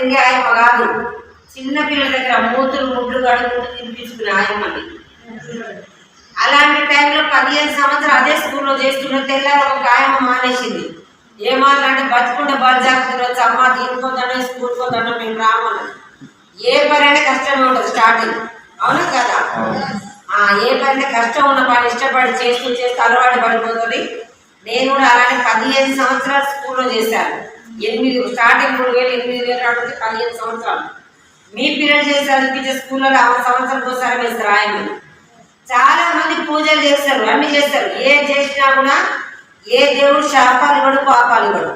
తిరిగే ఆయమ్మ కాదు చిన్నపిల్లల దగ్గర మూతులు ముడ్లు కడుక్కుంటూ తినిపించుకునే ఆయమ్మని అలాంటి టైంలో పదిహేను సంవత్సరాలు అదే స్కూల్లో చేస్తున్న తెల్లారి ఒక ఆయమ్మ మానేసింది. ఏమాలంటే బతుకుంటే బలిజాకు జాగ్రత్త అమ్మ తినుకోదండ స్కూల్ పోదండ మేము రామన్నది ఏ పని అంటే కష్టమే ఉండదు స్టార్టింగ్. అవునా కదా? ఆ, ఏ పని అంటే కష్టం ఉన్న పని ఇష్టపడి చేస్తూ చేస్తూ అలవాటు పడిపోతుంది. నేను కూడా అలానే పదిహేను సంవత్సరాలు స్కూల్లో చేశాను. ఎనిమిది స్టార్టింగ్ మూడు వేలు ఎనిమిది వేలు రావడానికి పదిహేను సంవత్సరాలు. మీ పిల్లలు చేసి చదివించే స్కూల్లో ఆరు సంవత్సరం ఒకసారి వేస్తారు ఆయన చాలా మంది పూజలు చేస్తారు అన్ని చేస్తారు. ఏం చేసినా కూడా ఏ దేవుడు శాపాలు ఇవ్వడు పాపాలు ఇవ్వడు.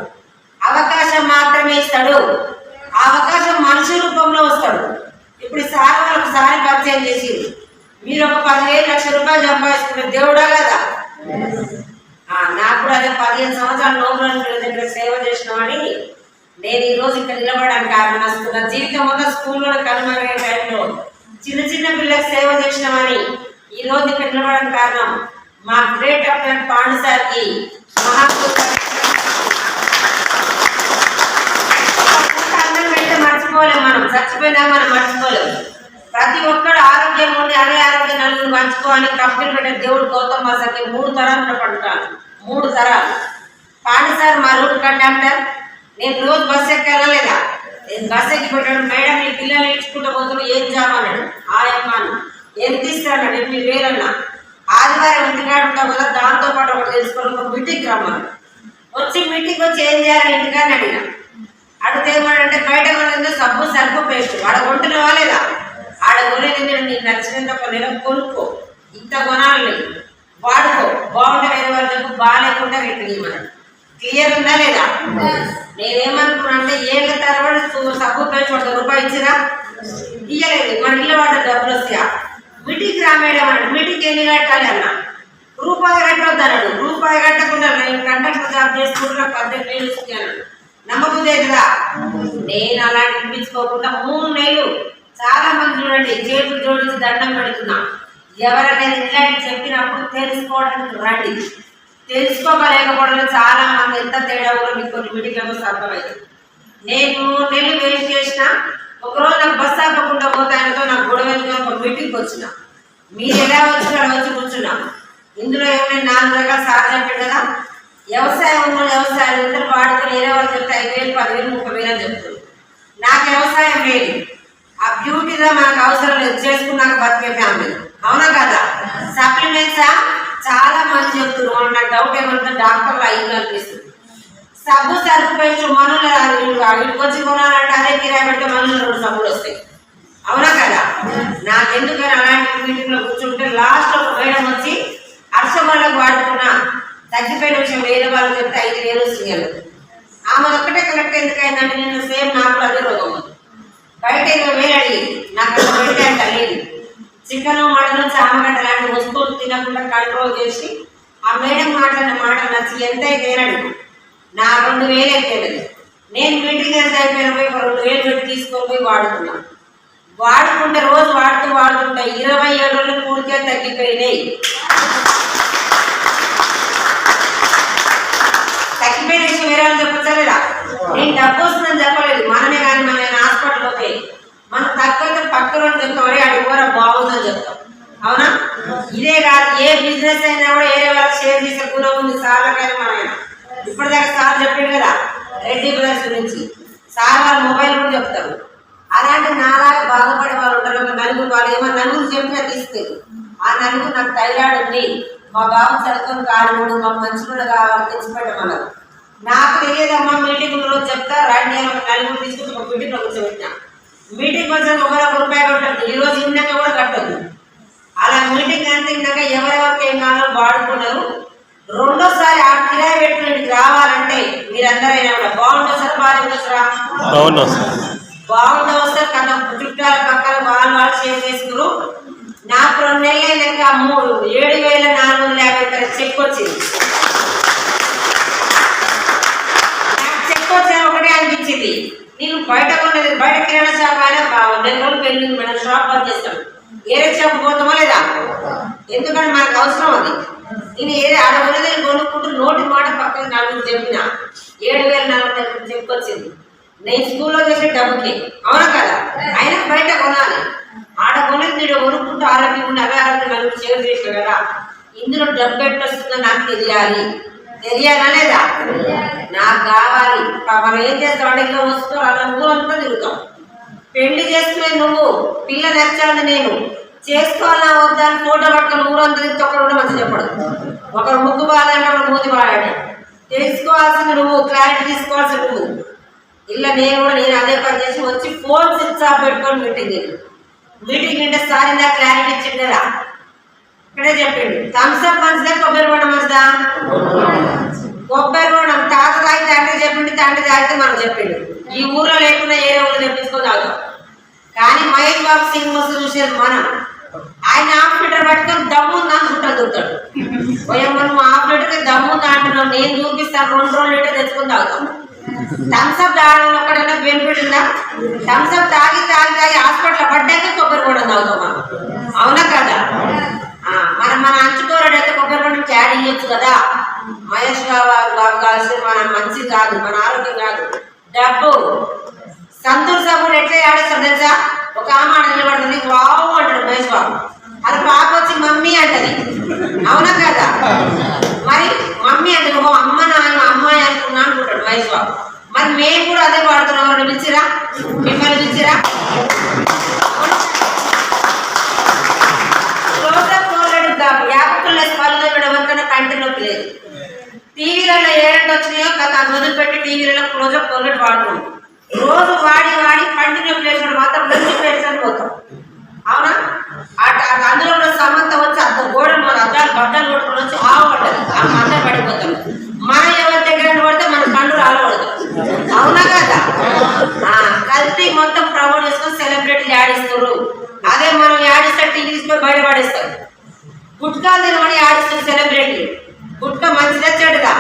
అవకాశం మాత్రమే ఇస్తాడు. ఆ అవకాశం మనిషి రూపంలో వస్తాడు. ఇప్పుడు సార్ వాళ్ళకి సారి పరిచయం చేసి మీరు ఒక పదివేలు లక్ష రూపాయలు సంపాదించుకున్న దేవుడా కదా? నాకు కూడా అదే పదిహేను సంవత్సరాలు లోపల పిల్లల దగ్గర సేవ చేసినామని నేను ఈ రోజు ఇక్కడ నిలబడడానికి కారణం వస్తున్నా జీవితం మొత్తం స్కూల్లో కనుమరుగే టైంలో చిన్న చిన్న పిల్లలకు సేవ చేసినామని ఈ రోజు ఇక్కడ నిలబడడానికి కారణం మా గ్రేట్ అప్లైన్ పాండు సార్కి మహాత్ముడు. మర్చిపోలేం మనం. చచ్చిపోయినా మనం మర్చిపోలేం. ప్రతి ఒక్కరు ఆరోగ్యం ఉండి అదే ఆరోగ్యం నలుగురు పంచుకోవాలి కంపెనీ పెట్టే దేవుడు గౌతమ్ మాసాకి మూడు తరాలు పడుతాను మూడు తరాలు పాండి సార్ మా రూట్ కండక్టర్ నేను రోజు బస్సు ఎక్కలేదా నేను బస్సు ఎక్కిపోయాడు మేడం నీ పిల్లలు నేర్చుకుంటూ పోతున్నా ఏం జాబ్ అన్నాడు? ఆయమ్మాను ఎంత ఇస్తాడు ఎనిమిది వేలు అన్నా ఆదివారం ఇంటికాడ ఉంటావు కదా దాంతో పాటు ఒకటి తెలుసుకోవాలి ఒక మీటింగ్ రమ్మను వచ్చి మీటింగ్ వచ్చి ఏం చేయాలి? ఇంటికాని అడిగిన. అడిగితే ఏమన్నాడంటే బయట కొనేది సబ్బు సర్పు పేస్ట్ ఆడ కొంటున్నావా లేదా ఆడ కొనేది నీకు నచ్చినంత ఒక నెల కొనుక్కో. ఇంత కొనాలి వాడుకో. బాగుంటే వేరే వాళ్ళు చెప్పు బాగాలేకుండా రేటు ఇవ్వమన్నాడు క్లియర్ ఉందా లేదా? నేనేమనుకున్నా అంటే ఏళ్ళ తర్వాత సబ్బు పేస్ట్ ఒక రూపాయి ఇచ్చినా ఇయ్యలేదు. మన ఇల్లు వాడు డబ్బులు వస్తాయా? మీటింగ్ రామేయడం అన్నాడు మీటింగ్ ఎన్ని కట్టాలి అన్నా? రూపాయి కట్టొద్దు అన్నాడు. రూపాయి కట్టకుండా నేను కండక్టర్ జాబ్ చేసుకుంటున్నా పద్దెనిమిది వేలు ఇస్తుంది అన్నాడు నమ్మకం కదా నేను అలా వినిపించుకోకుండా మూడు నెలలు చాలా మంది చూడండి చేతులు జోడించి దండం పెడుతున్నా. ఎవరైనా ఇలాంటి చెప్పినప్పుడు తెలుసుకోవడానికి రండి. తెలుసుకోగలేకపోవడం చాలా మంది ఎంత తేడా కూడా మీకు కొన్ని మీటింగ్లకు అర్థమైంది నేను నేను వేస్ట్ చేసిన ఒకరోజు నాకు బస్ ఆపకుండా పోతే ఆయనతో నాకు గొడవ ఒక మీటింగ్కి వచ్చిన. మీరు ఎలా వచ్చినా వచ్చి కూర్చున్నా. ఇందులో ఏమైనా నాలుగు రకాల సార్ కదా? వ్యవసాయం ఉన్న వ్యవసాయం ఇద్దరు వాడుకొని వేరే వాళ్ళు చెప్తే ఐదు వేలు పదివేలు ముప్పై వేలు అని చెప్తారు. నాకు వ్యవసాయం లేదు. ఆ బ్యూటీగా మనకు అవసరం లేదు. చేసుకున్నాక బతికే ఫ్యామిలీ సప్లిమెంట్సా చాలా మంది చెప్తున్నారు నాకు డౌట్ ఏమంటే డాక్టర్లు అయ్యింది అనిపిస్తుంది. సబ్బు సరుకు పేస్ట్ మనులు వీటికి వచ్చి కొనాలంటే అదే కిరాయి పెడితే మనులు రెండు సబ్బులు వస్తాయి. అవునా కదా? నాకెందుకని అలాంటి మీటింగ్లో కూర్చుంటే లాస్ట్ ఒక మేడం వచ్చి అర్షం వాళ్ళకి వాడుకున్నా తగ్గిపోయిన విషయం వేరే వాళ్ళు చెప్తే ఐదు వేలు వస్తుంది ఆమె ఒక్కటే కరెక్ట్ ఎందుకైందంటే నేను సేమ్ నాకు అదే రోగం బయట ఇరవై వేలు అడిగింది. నాకు అక్కడ పెడితే అంట లేదు. చికెన్ మటన్ చామగడ్డ లాంటి వస్తువులు తినకుండా కంట్రోల్ చేసి ఆ మేడం మాట్లాడిన మాట నచ్చి ఎంత అయితేనడు నా రెండు వేలు అయితే నేను మీటింగ్ ఎంత అయిపోయిన పోయి రెండు వేలు పెట్టి తీసుకొని పోయి వాడుతున్నాను వాడుకుంటే రోజు వాడుతూ వాడుతుంటే ఇరవై ఏడు రోజులు పూర్తిగా తగ్గిపోయినాయి. తగ్గిపోయిన విషయం వేరే వాళ్ళు చెప్పచ్చలేదా నేను డబ్బు వస్తుందని చెప్పలేదు. మనమే కానీ మన హాస్పిటల్ పోతే. మనం తక్కువ పక్కన చెప్తామని అది కూడా బాగుందని చెప్తాం. అవునా? ఇదే కాదు ఏ బిజినెస్ అయినా కూడా ఏరే వాళ్ళకి షేర్ చేసే గుణం ఉంది సార్లకైనా మన ఇప్పటిదాకా సార్ చెప్పాడు కదా రెడ్డి బ్రదర్స్ గురించి. సార్ వాళ్ళ మొబైల్ కూడా చెప్తారు అలాంటి నాలాగా బాధపడే వాళ్ళు ఉంటారు ఒక నలుగురు వాళ్ళు ఏమో నలుగురు చెప్పినా తీసుకెళ్ళి ఆ నలుగురు నాకు థైరాయిడ్ ఉంది మా బాబు చదువుకొని కాడు మాకు కూడా కావాలి తెచ్చిపెట్టమన్నారు నాకు తెలియదమ్మా మీటింగ్ రోజు చెప్తా రాండి అని ఒక నలుగురు తీసుకుని ఒక మీటింగ్ కూర్చోబెట్టినా. మీటింగ్ వచ్చాక ఒకరు రూపాయి కట్టద్దు. ఈ రోజు ఇందాక కూడా కట్టద్దు. అలా మీటింగ్ అంతా ఇందాక ఎవరెవరికి ఏం కావాలో వాడుకున్నారు. రెండోసారి ఆ కిరాయి పెట్టుకుని రావాలంటే మీరందరైనా కూడా బాగుంటుంది సార్ బాగుంటుంది సార్ సార్ బాగుంటుంది వస్తే కథ చుట్టాల పక్కన వాళ్ళు వాళ్ళు షేర్ చేసుకురు. నాకు రెండు నెలలు మూడు ఏడు వేల నాలుగు వందల యాభై రూపాయల చెక్ వచ్చింది నాకు చెక్ వచ్చిన ఒకటే అనిపించింది నేను బయట కొన్నది బయట కిరాణా షాప్ అయినా బా- రోజులు పెళ్ళింది మేడం షాప్ బంద్ చేస్తాం. ఏరే షాప్ పోతామా లేదా? ఎందుకంటే మనకు అవసరం అది. నేను ఏది ఆడ ఉన్నది కొనుక్కుంటూ నోటి మాట పక్కన నలుగురు చెప్పిన. ఏడు వేల నాలుగు వందల చెక్ నేను స్కూల్లో చేసే డబ్బుకి. అవునా కదా? అయినా బయట కొనాలి. ఆడ కొనేది నేను కొనుక్కుంటూ ఆరోగ్యం ఉండి అదే ఆరోగ్యం నలుగురు సేవ కదా. ఇందులో డబ్బు ఎట్టొస్తుందో నాకు తెలియాలి. తెలియాలా లేదా? నాకు కావాలి. ప- మనం ఏం చేస్తాం అడిగిలో వస్తూ అలా అంతా తిరుగుతాం పెళ్ళి చేసుకునే నువ్వు పిల్ల నచ్చాలి నేను. చేసుకోవాలా వద్దా అని ఫోటో పట్టుకుని ఊరంతా తిరిగితే ఒకరు కూడా మంచి చెప్పడు. ఒకరు ముగ్గు బాగాలంటే ఒకరు మూతి బాగాడు తెలుసుకోవాల్సింది నువ్వు క్లారిటీ తీసుకోవాల్సింది నువ్వు. ఇలా నేను కూడా నేను అదే పని చేసి వచ్చి ఫోన్ స్విచ్ ఆఫ్ పెట్టుకొని మీటింగ్ మీటింగ్ అంటే సారి నాకు క్లారిటీ ఇచ్చిండరా ఇక్కడే చెప్పిండు. థమ్స్ అప్ మంచిదా కొబ్బరి బొండం మంచిదా? కొబ్బరి బొండం తాత తాగి తండ్రి చెప్పిండు తండ్రి తాగితే మనం చెప్పిండు. ఈ ఊర్లో లేకుండా ఏ ఊళ్ళో తెప్పించుకొని తాగుతాం. కానీ మహేష్ బాబు సినిమా చూసేది మనం. ఆయన హాఫ్ లీటర్ పట్టుకొని దమ్ము ఉందా చుట్టాలు దొరుకుతాడు నువ్వు హాఫ్ లీటర్కి దమ్ము ఉందా అంటున్నావు? నేను చూపిస్తాను రెండు రెండు లీటర్ తెచ్చుకొని తాగుతాం. థమ్స్ అప్ ఒక్కడన్నా బెనిఫిట్ ఉందా? థమ్స్ అప్ తాగి తాగి తాగి హాస్పిటల్ పడ్డాక కొబ్బరి కూడా తాగుతాం మనం. అవునా కదా? ఆ, మన అంచుకోరడు అయితే కొబ్బరి బొండం క్యారీ ఇవ్వచ్చు కదా? మహేష్ బాబు బాబు కావాల్సిన మన మంచి కాదు మన ఆరోగ్యం కాదు. డబ్బు. సంతూర్ సభ్యుడు ఎట్లా ఆడేస్తాడు తెలుసా? ఒక ఆమె ఆడ నిలబడుతుంది వావు అంటాడు మహేష్ బాబు. అది పాప వచ్చి మమ్మీ అంటది. అవునా కదా? మరి మమ్మీ అంటే ఓ అమ్మ నాన్న అమ్మాయి అనుకున్నా అనుకుంటాడు మహేష్ బాబు. మరి మేము కూడా అదే వాడుతున్నాం పిలిచిరా? మిమ్మల్ని పిలిచిరా క్లోజప్ కోరడు యాపకులు స్పందన పళ్ళు కంటి నొప్పి లేదు. టీవీలలో ఏడంటి వచ్చినాయో కదా వదిలిపెట్టి టీవీలలో క్లోజప్ కోరడు వాడుతున్నాం. రోజు వాడి వాడి కంటి నొప్పి లేచినప్పుడు మాత్రం మంచి పేర్చని పోతాం. అవునా అట అట అందులో ఉన్న సమంత వచ్చి అద్ద గోడ మన అద్దాలు బట్టలు కొట్టుకొని వచ్చి ఆవు పడ్డది ఆ మంట పడిపోతాం మన ఎవరి దగ్గర పడితే మన కండు రాలకూడదు అవునా కదా ఆ, కల్తీ మొత్తం ప్రమోట్ చేసుకొని సెలబ్రిటీలు యాడిస్తారు అదే మనం యాడిస్తే టీవీ తీసుకొని బయట పడేస్తారు గుట్కా తినమని యాడిస్తారు సెలబ్రిటీలు గుట్కా మంచిదా చెడుదా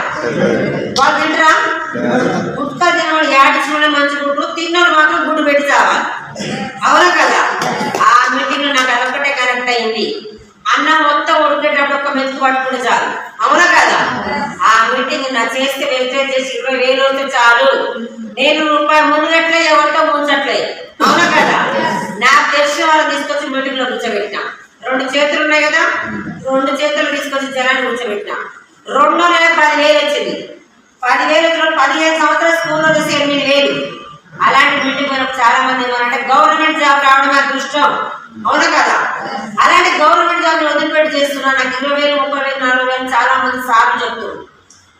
వాళ్ళు తింటరా? గుట్కా తినమని ఆడిస్తున్న మంచి గుడ్లు తిన్నోడు మాత్రం గుడ్డు పెట్టి చావాలి అవునా కదా? ఆ మీటింగ్ నాకు అదొక్కటే కరెక్ట్ అయింది. అన్నం మొత్తం ఉడికేటప్పుడు ఒక మెతుకు పట్టుకుంటే చాలు. అవునా కదా? ఆ మీటింగ్ నా చేస్తే వెళ్తే చేసి ఇరవై వేలు వస్తే చాలు. నేను రూపాయి మునిగట్లే ఎవరితో ముంచట్లే అవునా కదా? నాకు తెలిసిన వాళ్ళు తీసుకొచ్చి మీటింగ్లో కూర్చోబెట్టినా. రెండు చేతులు ఉన్నాయి కదా? రెండు చేతులు తీసుకొచ్చి జనాన్ని కూర్చోబెట్టినా. రెండో నెల పదివేలు వచ్చింది. పదివేలు పదిహేను సంవత్సరాల స్కూల్లో చూసి ఎనిమిది వేలు. అలాంటి మీటింగ్ మనకు చాలా మంది ఏమనంటే గవర్నమెంట్ జాబ్ రావడం అదృష్టం. అవునా కదా? అలాంటి గవర్నమెంట్ జాబ్ వదిలిపెట్టి చేస్తున్నా నాకు ఇరవై వేలు ముప్పై వేలు నలభై వేలు చాలా మంది సార్లు చెప్తున్నారు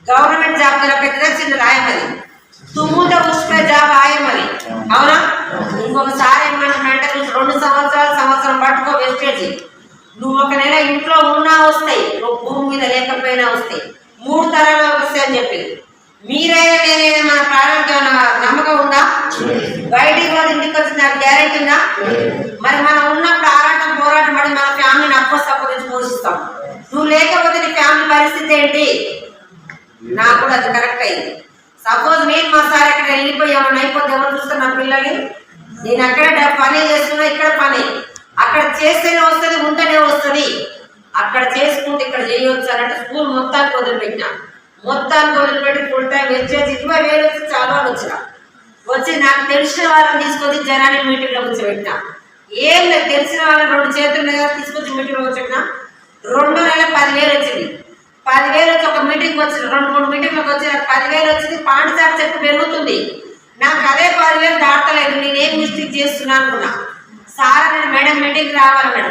గవర్నమెంట్ జాబ్ మీద పెద్దగా చిన్న రాయమని. తుమ్ముతో పుష్పే జాబ్ ఆయమది అవునా? ఇంకొకసారి ఏమంటే రెండు సంవత్సరాలు సంవత్సరం పట్టుకో వెస్టేజ్ నువ్వు ఒక నెల ఇంట్లో ఉన్నా వస్తాయి నువ్వు భూమి మీద లేకపోయినా వస్తాయి. మూడు తరాలు వస్తాయి అని చెప్పింది. మీరైనా నేనైనా మన ప్రాణానికి ఏమైనా నమ్మకం ఉందా? బయటికి పోతే ఇంటికి వచ్చి నాకు గ్యారెంటీ ఉందా? మరి మనం ఉన్నప్పుడు ఆరాటం పోరాటం పడి మన ఫ్యామిలీని అప్పో తప్పు తెచ్చి పోషిస్తాం నువ్వు లేకపోతే నీ ఫ్యామిలీ పరిస్థితి ఏంటి? నాకు కూడా అది కరెక్ట్ అయింది. సపోజ్ నేను మా సార్ అక్కడ వెళ్ళిపోయి ఏమన్నా అయిపోతే ఎవరు చూస్తారు నా పిల్లల్ని నేను అక్కడ పని చేస్తున్నా ఇక్కడ పని. అక్కడ చేస్తేనే వస్తుంది ఉంటేనే వస్తుంది. అక్కడ చేసుకుంటే ఇక్కడ చేయవచ్చు అన్నట్టు స్కూల్ మొత్తానికి వదిలిపెట్టిన. మొత్తానికి వదిలిపెట్టి ఫుల్ టైం వచ్చేసి ఇరవై వేలు వచ్చి చాలా వచ్చిన. వచ్చి నాకు తెలిసిన వాళ్ళని తీసుకొచ్చి జనాన్ని మీటింగ్లో కూర్చోబెట్టిన. ఏం లేదు తెలిసిన వాళ్ళని రెండు చేతులు ఉన్నాయి తీసుకొచ్చి మీటింగ్లో కూర్చోబెట్టిన. రెండు నెలల పదివేలు వచ్చింది. పదివేలు వచ్చి ఒక మీటింగ్ వచ్చింది రెండు మూడు మీటింగ్లకు వచ్చి నాకు పదివేలు వచ్చింది. పాండిచారు చెట్టు పెరుగుతుంది. నాకు అదే పదివేలు దాటలేదు. నేనేం మిస్టేక్ చేస్తున్నా అనుకున్నా. సార్ నేను మేడం మీటింగ్ రావాలన్నాడు.